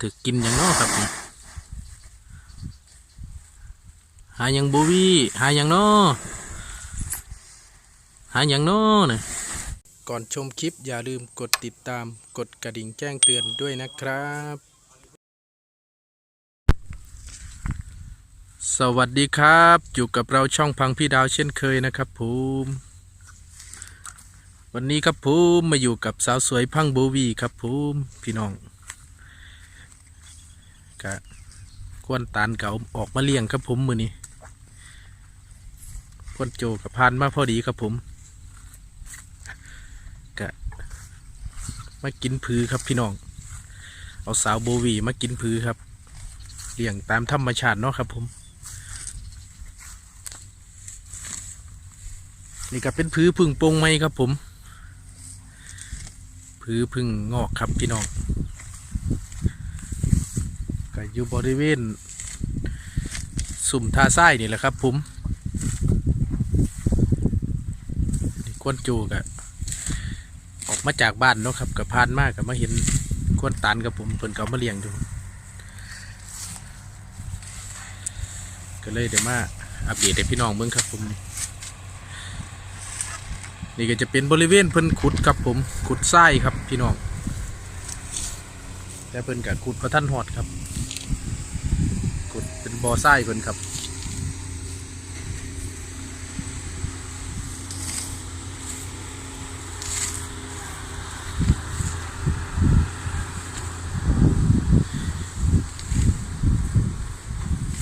ถึกกินอย่างน้อครับ หาอย่างโบวีหาอย่างน้อหาอย่างน้อนะก่อนชมคลิปอย่าลืมกดติดตามกดกระดิ่งแจ้งเตือนด้วยนะครับ สวัสดีครับ อยู่กับเราช่องพังพี่ดาวเช่นเคยนะครับผมวันนี้ครับผมมาอยู่กับสาวสวยพังโบวีครับผมพี่น้อง กะควนตานเก่าออกมาเลี้ยงครับผมมือนี้ควนโจกับพานมาพอดีครับผมกะมากินพือครับพี่น้อง เอาสาวโบวีมากินพือครับเลี้ยงตามธรรมชาติเนาะครับผมนี่ก็เป็นพื้พึ่งปงไม้ครับผมพื้พึ่งงอกครับพี่น้อง ก็อยู่บริเวณสุ่มท่าไส้นี่แหละครับผมนี่ควนจูกะออกมาจากบ้านเนาะครับกับพานมากกับมาเห็นควนตันกับผมเพิ่นก็เอามาเลี้ยงดูก็เลยเดี๋ยวมาอัปเดตให้พี่น้องเบิ่งครับผมนี่นี่ก็จะเป็นบริเวณเพิ่นขุดครับผมขุดทรายครับพี่น้องแต่เพิ่นกับขุดพระท่านหอดครับ บ่อทรายเพิ่นครับ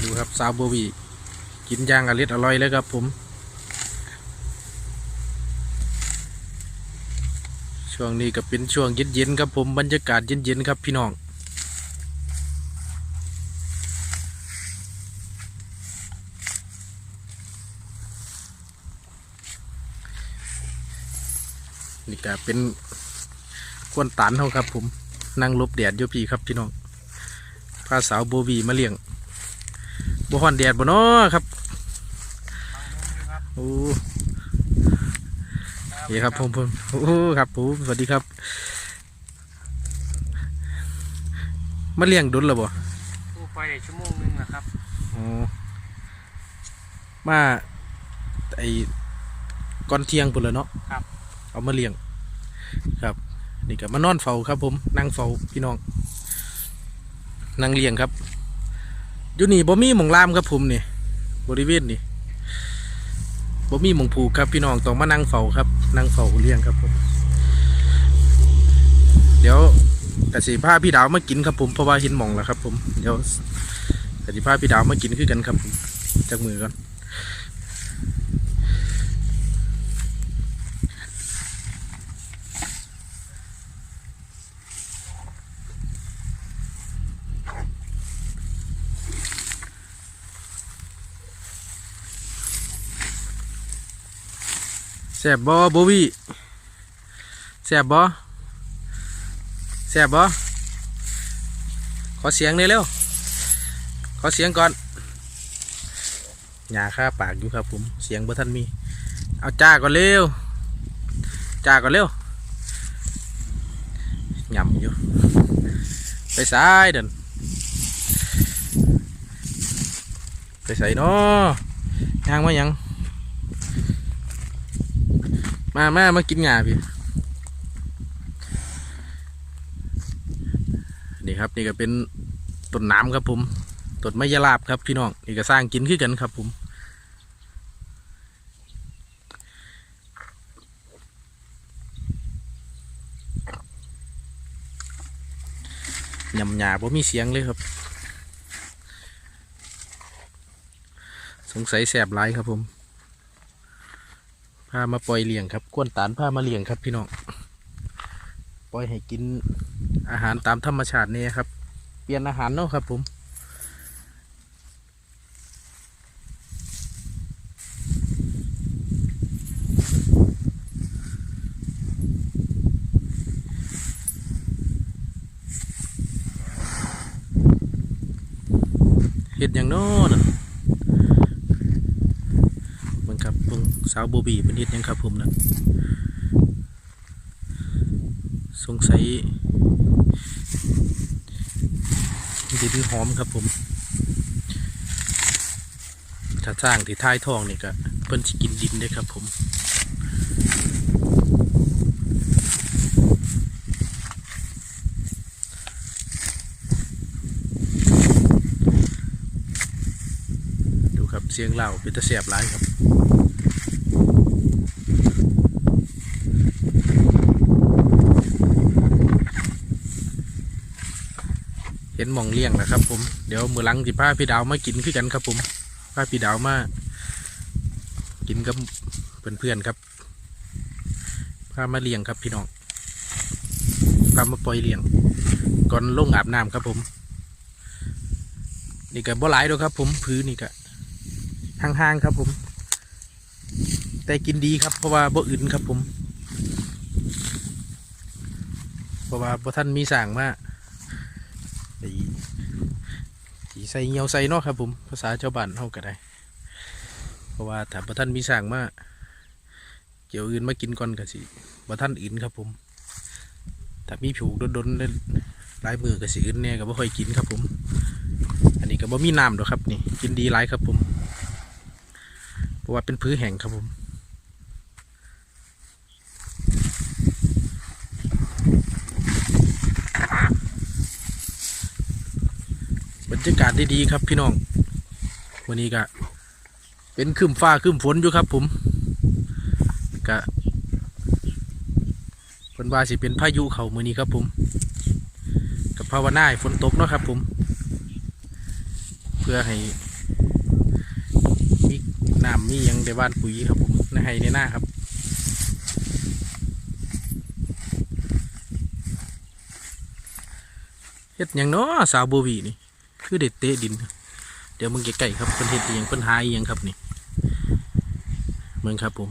ดูครับซาวโบวีกินย่างอร่อยอร่อยเลยครับผมช่วงนี้ก็เป็นช่วงเย็นๆครับผมบรรยากาศเย็นๆครับพี่น้อง ก็เป็นกวนตานเขาครับ ผมนั่งหลบแดดอยู่พี่ครับพี่น้องพาสาวโบวีมาเลี้ยงบ่ฮ้อนแดดบ่เนาะครับโอ้นี่ครับผมผมโอ้ครับผมสวัสดีครับมาเลี้ยงดุนหรอบ่ผู้ไปได้ชั่วโมงหนึงนะครับอ๋อมาไอ้ก่อนเที่ยงปุ่นแล้วเนาะครับ เอามาเลี้ยง ครับ นี่ก็มานอนเฝ้าครับ ผมนั่งเฝ้าพี่น้องนั่งเลี้ยงครับอยู่นี่บ่มีหมองลามครับผมนี่บริเวณนี่บ่มีหมองผูกครับพี่น้องต้องมานั่งเฝ้าครับนั่งเฝ้าเลี้ยงครับผม เดี๋ยวกสิพาพี่ดาวมากินครับผมเพราะว่าเห็นหมองแล้วครับ ผมเดี๋ยวกสิพาพี่ดาวมากินคือกันครับผมจากมือก่อน แซ่บบ่โบวี่แซ่บบ่แซ่บบ่ขอเสียงหน่อยเร็ว ขอเสียงก่อนหยาค่าปากอยู่ครับผม เสียงบ่ทันมี เอาจ้าก่อนเร็ว จ้าก่อนเร็วหย่ำอยู่ ไปซ้ายเดินไปใส่เนาะย่างมายัง มาแมามากินหญ้าพี่ นี่ครับนี่ก็เป็นต้นน้ำครับผมต้นไม้ยาลาบครับพี่น้องนี่ก็สร้างกินขึ้นกันครับผมยำหยาบ่มีเสียงเลยครับ สงสัยแสบหลายครับผม พามาปล่อยเลี้ยงครับกวนตานพามาเลี้ยงครับพี่น้องปล่อยให้กินอาหารตามธรรมชาตินี่ครับ เปลี่ยนอาหารเนาะครับผมเห็ดอย่างโน้นนเบิ่งครับเบิ่ง สาวโบบีเป็นเห็ดยังครับผมนะสงสัยดินหอมครับผมถ้าสร้างที่ท้ายทองนี่ก็เพิ่นสิกินดินด้ครับผมดูครับเสียงเล่าเป็นตะเสียบหลายครับ ห็นมองเลี้ยงแล้วครับ ผมเดี๋ยวมือลังสิพาพี่ดาวมากินคือกันครับ ผมพาพี่ดาวมากินกับเพื่อนๆครับพามาเลี้ยงครับพี่น้องพามาปล่อยเลี้ยง ก่อนลงอาบน้ำครับผม นี่ก็บ่หลายดอกครับ ผมพื้นนี่ก็ห่างๆครับผม แต่กินดีครับ เพราะว่าบ่อื่นครับผม เพราะว่าบ่ท่านมีสั่งมา สีใส่เงียวใส่เนาะครับผมภาษาชาวบ้านเฮาก็ได้ เพราะว่าถ้าบ่ท่านมีสั่งมาเกี่ยวอื่นมากินก่อนก็สิบ่ท่านอื่นครับผมถ้ามีผิวดนๆได้ลายมือก็สิอื่นแน่ก็บ่ค่อยกินครับผม อันนี้ก็บ่มีน้ำดอกครับนี่กินดีหลายครับผมเพราะว่าเป็นพื้นแห้งครับผม รรยากาศดีๆครับพี่น้อง วันนี้ก็เป็นครึมฟ้าครึมฝนอยู่ครับ ผมก็เพิ่นว่าสิเป็นพายุเขามือนี้ครับ ผมกับภาวนาฝนตกเนาะครับ ผม เพื่อให้มีน้ำมียังในบ้านปุ๋ยครับ ผมในให้ในหน้าครับเฮ็ดยังเนาะสาวโบวีนี่ คือเด็ดเตะดิน เดี๋ยวมึงใกล้ๆครับเพิ่นเฮ็ดอหยังเพิ่นหาอหยังครับนี่เมืองครับผม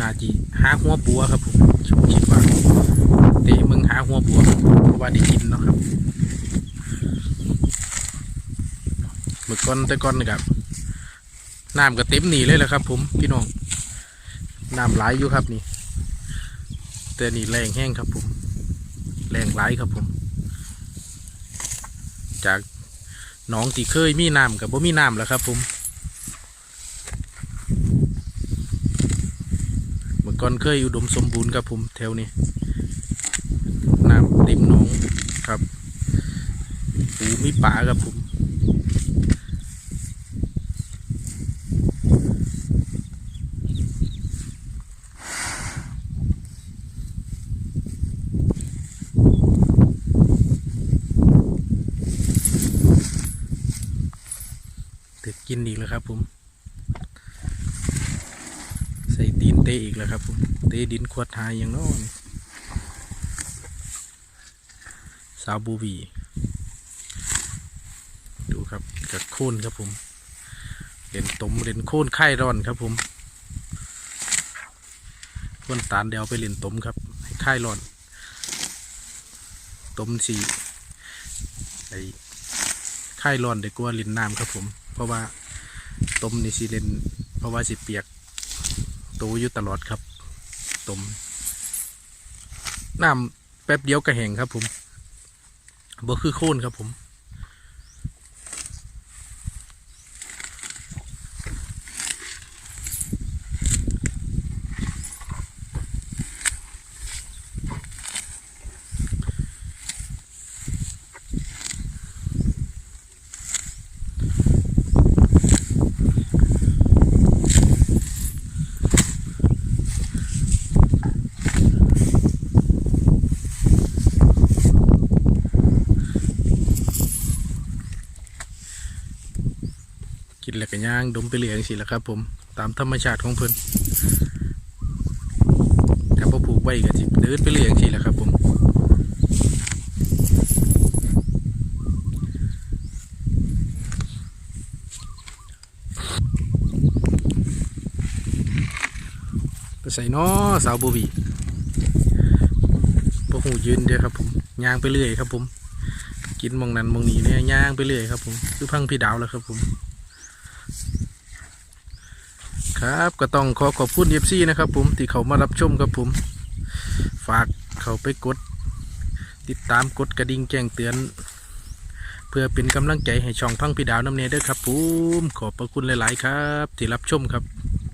นาจีหาหัวบัวครับผมผมคิดว่าเตะมึงหาหัวบัวเพราะว่าได้กินเนาะครับเมื่อก่อนแต่ก่อนนะครับ น้ำก็เต็มหนีเลยแหละครับ ผมพี่น้องน้ำไหลอยู่ครับนี่ แต่นี่แรงแห้งครับ ผม แรงไหลครับผม จากหนองที่เคยมีน้ำกับบ่มีน้ำแล้วครับ ผมเมื่อก่อนเคยอุดมสมบูรณ์ครับผมแถวนี้น้ำเต็มหนองครับปูมีป่าครับผม ถึ กินอีกแล้วครับผม ใส่ตีนเตะอีกแล้วครับผม เตะดินขวดหายอย่างน้นสาวบูบีดูครับกับโค่นครับผมเล่นตมเล่นโค่นไข่ร้อนครับผมคนตาลเดียวไปเล่นตมครับ ให้ไข่ร้อนตมสีไอ้ไข่ร้อนเด็กกว่าเล่นน้ำครับผม เพราะว่า ต้มนี่สิเลนเพราะว่าสิเปียกตูอยู่ตลอดครับต้มน้ำแป๊บเดียวกระแหงครับผมบ่คือโค่นครับผม นแล้วก็ย่างดมไปเรื่อยสิแหละครับ ผมตามธรรมชาติของเพิ่นถ้าพอผูกไว้ก็สิเดินไปเรื่อยสิแหละครับ ผมไปใส่นอสาวโบบีพวกหูยืนเดียวครับ ผมย่างไปเรื่อยครับ ผมกินมองนั้นมองนี้เนี่ยย่างไปเรื่อยครับผมคือพังพี่ดาวแล้วครับผม ครับก็ต้องขอขอบคุณเอฟซีนะครับ ผมที่เขามารับชมครับผม ฝากเขาไปกด ติดตามกดกระดิ่งแจ้งเตือน เพื่อเป็นกำลังใจให้ช่องพังพี่ดาวน้ำเนเด้อครับผมขอบพระคุณหลาย ๆ ครับ ที่รับชมครับ